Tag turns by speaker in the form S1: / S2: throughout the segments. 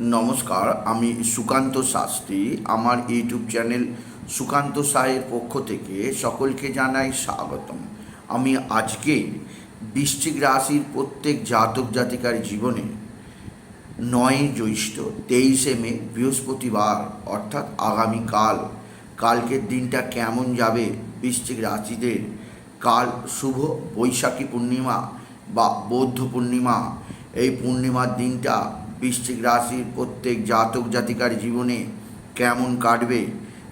S1: নমস্কার, আমি সুকান্ত শাস্ত্রী। আমার ইউটিউব চ্যানেল সুকান্ত সাহের পক্ষ থেকে সকলকে জানাই স্বাগতম। আমি আজকে বৃশ্চিক রাশির প্রত্যেক জাতক জাতিকার জীবনে নয় জ্যৈষ্ঠ তেইশে মে, বৃহস্পতিবার, অর্থাৎ আগামীকাল কালকের দিনটা কেমন যাবে বৃশ্চিক রাশিদের? কাল শুভ, বৈশাখী পূর্ণিমা বা বৌদ্ধ পূর্ণিমা। এই পূর্ণিমার দিনটা বৃশ্চিক রাশির প্রত্যেক জাতক জাতিকার জীবনে কেমন কাটবে?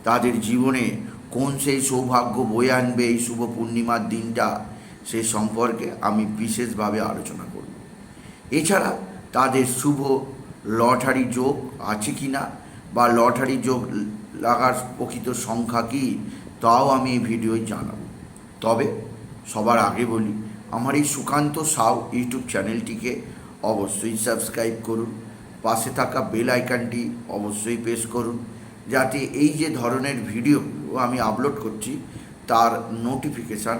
S1: তাদের জীবনে কোন সেই সৌভাগ্য বয়ে আনবে এই শুভ পূর্ণিমার দিনটা? সে সম্পর্কে আমি বিশেষভাবে আলোচনা করব। এছাড়া তাদের শুভ লটারি যোগ আছে কি না? বা লটারি যোগ লাগার প্রকৃত সংখ্যা কী? তাও আমি এই ভিডিওয় জানাব। তবে সবার আগে বলি, আমার এই সুকান্ত সাউ ইউটিউব চ্যানেলটিকে অবশ্যই সাবস্ক্রাইব করুন। পাশে থাকা বেল আইকনটি অবশ্যই প্রেস করুন, যাতে এই যে ধরনের ভিডিও আমি আপলোড করছি, তার নোটিফিকেশান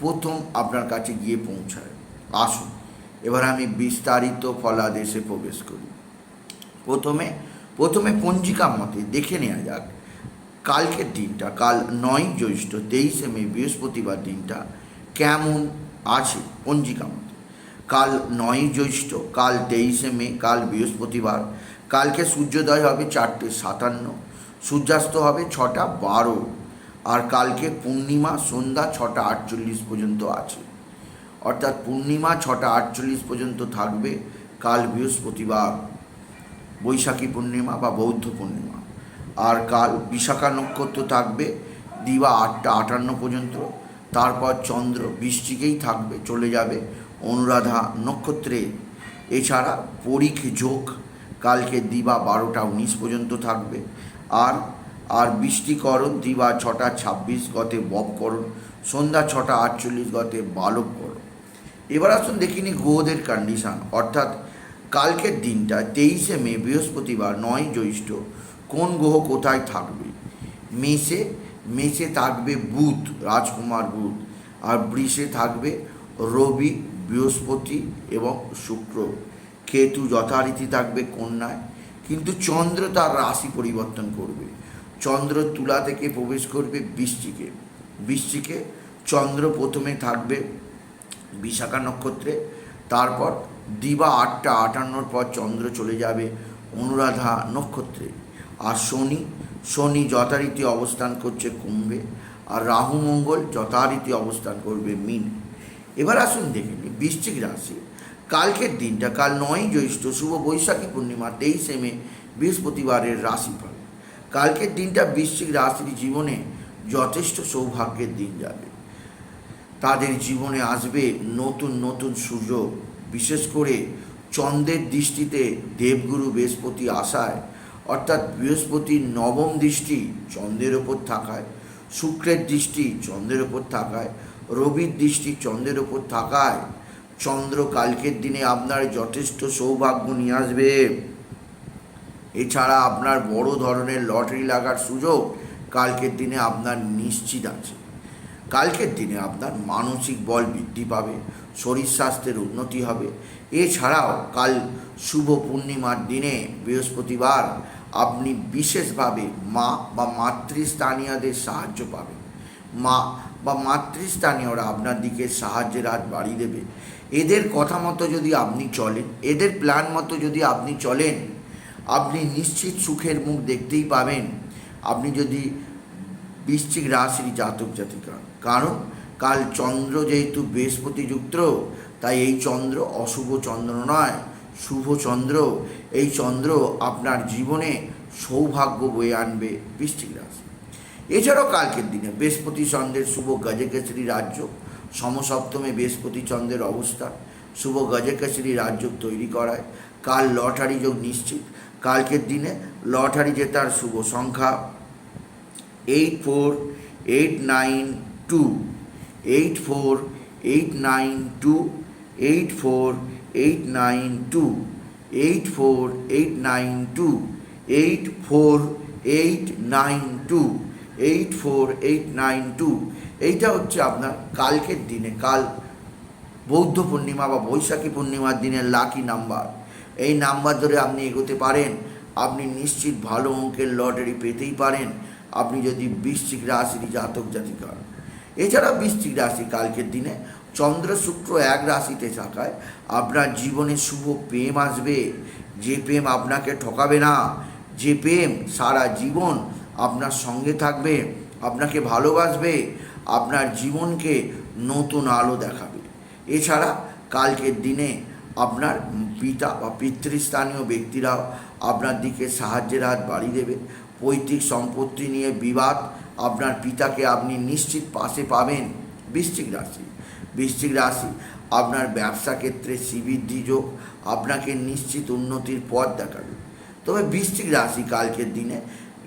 S1: প্রথম আপনার কাছে গিয়ে পৌঁছায়। আসুন, এবার আমি বিস্তারিত ফলাদেশে প্রবেশ করি। প্রথমে প্রথমে পঞ্জিকা মতে দেখে নেওয়া যাক। কালকের দিনটা, কাল নয় জ্যৈষ্ঠ তেইশে মে বৃহস্পতিবার দিনটা কেমন আছে পঞ্জিকা মতে? কাল নয় জ্যৈষ্ঠ, কাল তেইশে মে, কাল বৃহস্পতিবার। কালকে সূর্যোদয় হবে চারটে সাতান্ন, সূর্যাস্ত হবে ছটা বারো, আর কালকে পূর্ণিমা সন্ধ্যা ছটা আটচল্লিশ পর্যন্ত আছে। অর্থাৎ পূর্ণিমা ছটা আটচল্লিশ পর্যন্ত থাকবে কাল বৃহস্পতিবার, বৈশাখী পূর্ণিমা বা বৌদ্ধ পূর্ণিমা। আর কাল বিশাখা নক্ষত্র থাকবে, দিবা আটটা আটান্ন পর্যন্ত, তারপর চন্দ্র বৃষ্টিকেই থাকবে, চলে যাবে অনুরাধা নক্ষত্রে। এছাড়া পরীখ যোগ, কালকে দিবা বারোটা উনিশ পর্যন্ত থাকবে। আর আর বৃষ্টিকরণ, দিবা ছটা ছাব্বিশ গতে বপকরণ, সন্ধ্যা ছটা আটচল্লিশ গতে বালবকরণ। এবার আসুন দেখিনি গ্রহদের কন্ডিশান অর্থাৎ কালকের দিনটা, তেইশে মে, বৃহস্পতিবার, নয় জ্যৈষ্ঠ, কোন গ্রহ কোথায় থাকবে? মেষে মেষে থাকবে বুধ, রাজকুমার বুধ। আর বৃষে থাকবে রবি বৃহস্পতি এবং শুক্র। কেতু যথারীতি থাকবে কন্যায়, কিন্তু চন্দ্র তার রাশি পরিবর্তন করবে। চন্দ্র তুলা থেকে প্রবেশ করবে বৃশ্চিকে। বৃশ্চিকে চন্দ্র প্রথমে থাকবে বিশাখা নক্ষত্রে। তারপর দিবা আটটা আটান্নর পর চন্দ্র চলে যাবে অনুরাধা নক্ষত্রে। আর শনি শনি যথারীতি অবস্থান করছে কুম্ভে। আর রাহু মঙ্গল যথারীতি অবস্থান করবে মিন। এবার আসুন দেখে নিই বৃশ্চিক রাশি। কালকের দিনটা, কাল নয় জ্যৈষ্ঠ, শুভ বৈশাখী পূর্ণিমা, তেইশে মে, বৃহস্পতিবারের রাশিফল। কালকের দিনটা বৃশ্চিক রাশির জীবনে যথেষ্ট সৌভাগ্যের দিন যাবে। তাদের জীবনে আসবে নতুন নতুন সুযোগ। বিশেষ করে চন্দ্রের দৃষ্টিতে দেবগুরু বৃহস্পতি আসায়, অর্থাৎ বৃহস্পতির নবম দৃষ্টি চন্দ্রের ওপর থাকায়, শুক্রের দৃষ্টি চন্দ্রের ওপর থাকায় রবির দৃষ্টি চন্দ্রের ওপর থাকায় চন্দ্র কালকের দিনে আপনার যথেষ্ট সৌভাগ্য নিয়ে আসবে। এছাড়া আপনার বড় ধরনের লটারি লাগার সুযোগ কালকের দিনে আপনার নিশ্চিত আছে। কালকের দিনে আপনার মানসিক বল বৃদ্ধি পাবে, শরীর স্বাস্থ্যের উন্নতি হবে। এছাড়াও কাল শুভ পূর্ণিমার দিনে বৃহস্পতিবার আপনি বিশেষভাবে মা বা মাতৃস্থানীয়দের সাহায্য পাবেন। মা বা মাতৃস্থানীয়রা আপনার দিকে সাহায্যের হাত বাড়িয়ে দেবে। এদের কথা মতো যদি আপনি চলেন, এদের প্ল্যান মতো যদি আপনি চলেন, আপনি নিশ্চিত সুখের মুখ দেখতেই পাবেন। আপনি যদি বৃশ্চিক রাশির জাতক জাতিকা, কারণ কাল চন্দ্র যেহেতু বৃহস্পতিযুক্ত তাই এই চন্দ্র অশুভ চন্দ্র নয়, শুভ চন্দ্র। এই চন্দ্র আপনার জীবনে সৌভাগ্য বয়ে আনবে বৃশ্চিক রাশি। এছাড়াও কালকের দিনে বৃহস্পতি চন্দ্রের শুভ গজকেশরী রাজ্য, সমসপ্তমে বৃহস্পতি চন্দ্রের অবস্থান শুভ গজকেশরী রাজ্য তৈরি করায়, কাল লটারি যোগ নিশ্চিত, কালকের দিনে লটারি জেতার শুভ সংখ্যা eight four eight nine two eight four eight nine two eight four eight nine two eight four eight nine two eight four eight nine two eight four eight nine two এইটা হচ্ছে আপনার কালকের দিনে, কাল বৌদ্ধ পূর্ণিমা বা বৈশাখী পূর্ণিমার দিনের লাকি নাম্বার এই নাম্বার ধরে আপনি এগোতে পারেন, আপনি নিশ্চিত ভালো অঙ্কের লটারি পেতেই পারেন, আপনি যদি বৃশ্চিক রাশির জাতক জাতিকা হন। এছাড়া বৃশ্চিক রাশি কালকের দিনে, চন্দ্র শুক্র এক রাশিতে থাকায় আপনার জীবনে শুভ প্রেম আসবে। যে প্রেম আপনাকে ঠকাবে না, যে প্রেম সারা জীবন আপনার সঙ্গে থাকবে, আপনাকে ভালোবাসবে, আপনার জীবনকে নতুন আলো দেখাবে। এছাড়া কালকের দিনে আপনার পিতা বা পিতৃস্থানীয় ব্যক্তিরাও আপনার দিকে সাহায্যের হাত বাড়িয়ে দেবে। পৈতৃক সম্পত্তি নিয়ে বিবাদ আপনার পিতাকে আপনি নিশ্চিত পাশে পাবেন বৃশ্চিক রাশি। বৃশ্চিক রাশি আপনার ব্যবসা ক্ষেত্রে শ্রীবৃদ্ধি যোগ আপনাকে নিশ্চিত উন্নতির পথ দেখাবে। তবে বৃশ্চিক রাশি কালকের দিনে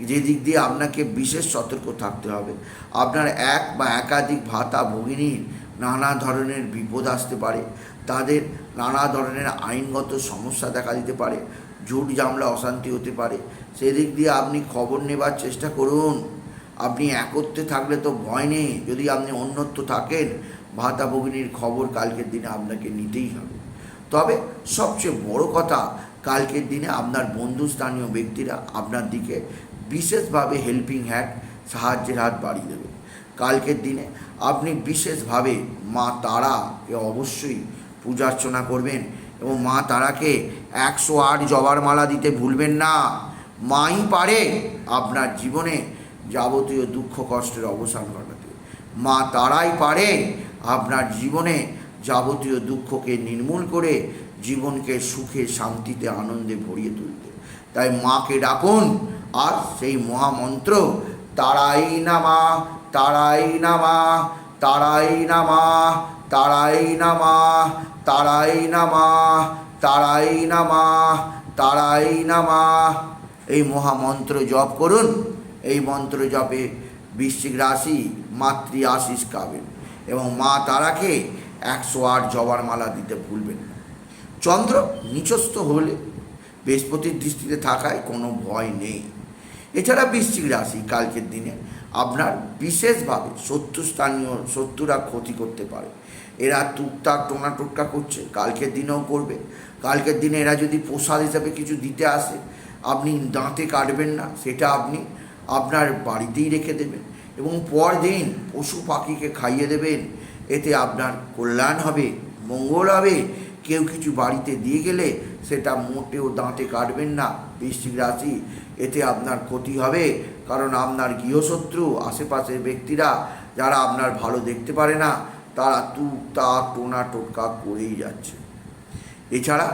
S1: যে দিক দিয়ে আপনাকে বিশেষ সতর্ক থাকতে হবে। আপনার এক বা একাধিক ভাতা ভগিনীর নানা ধরনের বিপদ আসতে পারে। তাদের নানা ধরনের আইনগত সমস্যা দেখা দিতে পারে। ঝুট জামলা অশান্তি হতে পারে। সেদিক দিয়ে আপনি খবর নেবার চেষ্টা করুন। আপনি একত্রে থাকলে তো ভয় নেই। যদি আপনি অন্যত্র থাকেন, ভাতা ভগিনীর খবর কালকের দিনে আপনাকে নিতেই হবে। তবে সবচেয়ে বড় কথা, কালকের দিনে আপনার বন্ধু, স্থানীয় ব্যক্তিরা আপনার দিকে বিশেষভাবে হেল্পিং হ্যান্ড সাহায্যের হাত বাড়িয়ে দেবে। কালকের দিনে আপনি বিশেষভাবে মা তারাকে অবশ্যই পূজা অর্চনা করবেন এবং মা তারাকে একশো আট জবার মালা দিতে ভুলবেন না। মাই পারে আপনার জীবনে যাবতীয় দুঃখ কষ্টের অবসান ঘটাতে। মা তারাই পারে আপনার জীবনে যাবতীয় দুঃখকে নির্মূল করে জীবনকে সুখে শান্তিতে আনন্দে ভরিয়ে তুলতে। তাই মাকে ডাকুন আর সেই মহামন্ত্র, তারাই নামা তারাই নামা তারাই নামা তারাই নামা তারাই নামা তারাই নামা তারাই নামা। এই মহামন্ত্র জপ করুন। এই মন্ত্র জপে বৃশ্চিক রাশি মাতৃ আশিস পাবেন এবং মা তারাকে একশো আট জবার মালা দিতে ভুলবেন চন্দ্র নিচস্থ হলে বৃহস্পতির দৃষ্টিতে থাকায় কোনো ভয় নেই। এছাড়া বৃশ্চিক রাশি কালকের দিনে আপনার বিশেষভাবে শত্রু স্থানীয় শত্রুরা ক্ষতি করতে পারে। এরা টুকটাক টোনা টোটকা করছে, কালকের দিনেও করবে। কালকের দিনে এরা যদি প্রসাদ হিসাবে কিছু দিতে আসে, আপনি দাঁতে কাটবেন না, সেটা আপনি আপনার বাড়িতেই রেখে দেবেন এবং পরদিন পশু পাখিকে খাইয়ে দেবেন। এতে আপনার কল্যাণ হবে, মঙ্গল হবে। কেউ কিছু বাড়িতে দিয়ে গেলে সেটা মোটেও দাঁতে কাটবেন না, বৃশ্চিক রাশি। এতে আপনার ক্ষতি হবে, কারণ আপনার গৃহশত্রু, আশেপাশের ব্যক্তিরা যারা আপনার ভালো দেখতে পারে না, তারা তুক তাক, টোনা টোটকা করেই যাচ্ছে। এছাড়া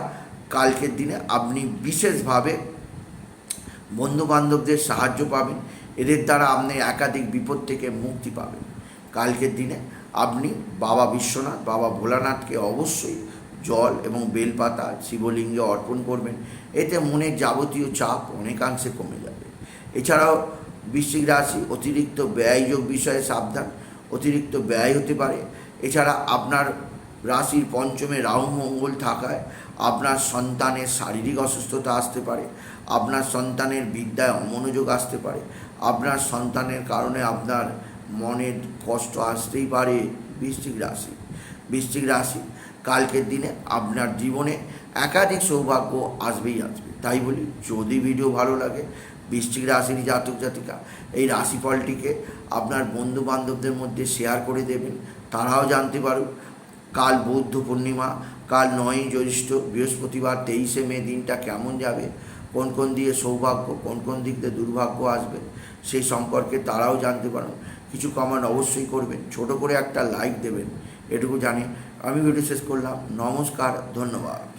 S1: কালকের দিনে আপনি বিশেষভাবে বন্ধু বান্ধবদের সাহায্য পাবেন, এদের দ্বারা আপনি একাধিক বিপদ থেকে মুক্তি পাবেন। কালকের দিনে আপনি বাবা বিশ্বনাথ, বাবা ভোলানাথকে অবশ্যই জল এবং বেলপাতা শিবলিঙ্গে অর্পণ করবেন, এতে মনের যাবতীয় চাপ অনেকাংশে কমে যাবে। এছাড়াও বৃশ্চিক রাশি অতিরিক্ত ব্যয়যোগ বিষয়ে সাবধান, অতিরিক্ত ব্যয় হতে পারে। এছাড়া আপনার রাশির পঞ্চমে রাহু মঙ্গল থাকায় আপনার সন্তানের শারীরিক অসুস্থতা আসতে পারে, আপনার সন্তানের বিদ্যায় অমনোযোগ আসতে পারে, আপনার সন্তানের কারণে আপনার মনের কষ্ট আসতেই পারে বৃশ্চিক রাশি। বৃশ্চিক রাশি কালকের দিনে আপনার জীবনে একাধিক সৌভাগ্য আসবেই আসবে। তাই বলি, যদি ভিডিও ভালো লাগে, বৃশ্চিক রাশির জাতক জাতিকা, এই রাশিফলটিকে আপনার বন্ধু বান্ধবদের মধ্যে শেয়ার করে দেবেন। তারাও জানতে পারুক, কাল বৌদ্ধ পূর্ণিমা, কাল নয়ই জ্যৈষ্ঠ বৃহস্পতিবার তেইশে মে দিনটা কেমন যাবে, কোন কোন দিয়ে সৌভাগ্য, কোন কোন দিক দিয়ে দুর্ভাগ্য আসবে, সেই সম্পর্কে তারাও জানতে পারেন কিছু কমেন্ট অবশ্যই করবেন, ছোট করে একটা লাইক দেবেন, এটুকু জানি আমি ভিডিও শেষ করলাম। নমস্কার ধন্যবাদ।